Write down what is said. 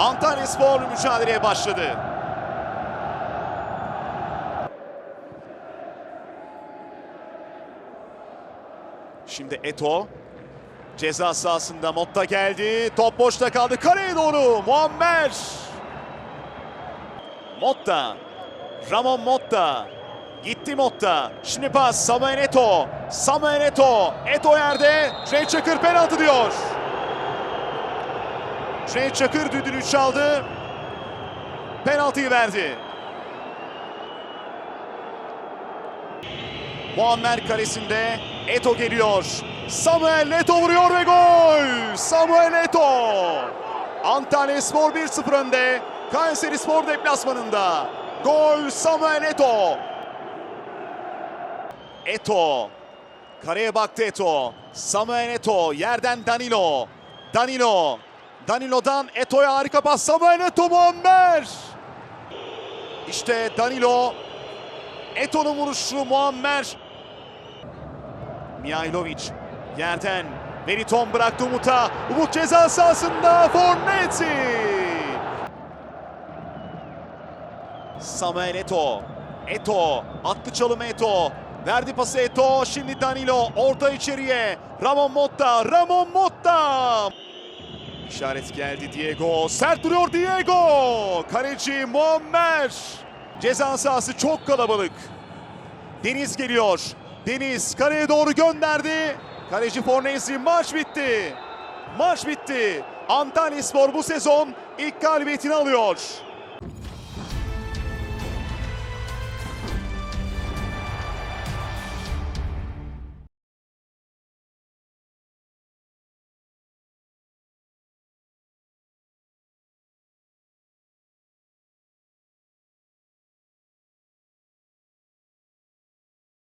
Antalya Spor mücadeleye başladı. Şimdi Eto ceza sahasında Motta geldi. Top boşta kaldı. Kaleye doğru Muammer. Motta. Ramon Motta. Gitti Motta. Şimdi pas Samuel Eto. Samuel Eto. Eto yerde. Cüneyt Çakır penaltı diyor. Cüneyt Çakır düdüğünü çaldı. Penaltıyı verdi. Muammer kalesinde Eto geliyor. Samuel Eto vuruyor ve gol! Samuel Eto! Antalya Spor 1-0 önde. Kayseri Spor deplasmanında. Gol Samuel Eto. Eto. Kareye baktı Eto. Samuel Eto. Yerden Danilo. Danilo. Danilo'dan Eto'ya harika pas. Samuel Eto Muammer. İşte Danilo. Eto'nun vuruşu Muammer. Mihailovic yerden Meriton bıraktı Umut'a. Umut ceza sahasında Fornetzi. Samuel Eto. Eto attı çalımı Eto. Verdi pası Eto. Şimdi Danilo orta içeriye. Ramon Motta. Ramon Motta. İşaret geldi Diego. Sert duruyor Diego. Kaleci Muammer. Ceza sahası çok kalabalık. Deniz geliyor. Deniz kaleye doğru gönderdi. Kaleci Fornesi maç bitti. Maç bitti. Antalya Spor bu sezon ilk galibiyetini alıyor.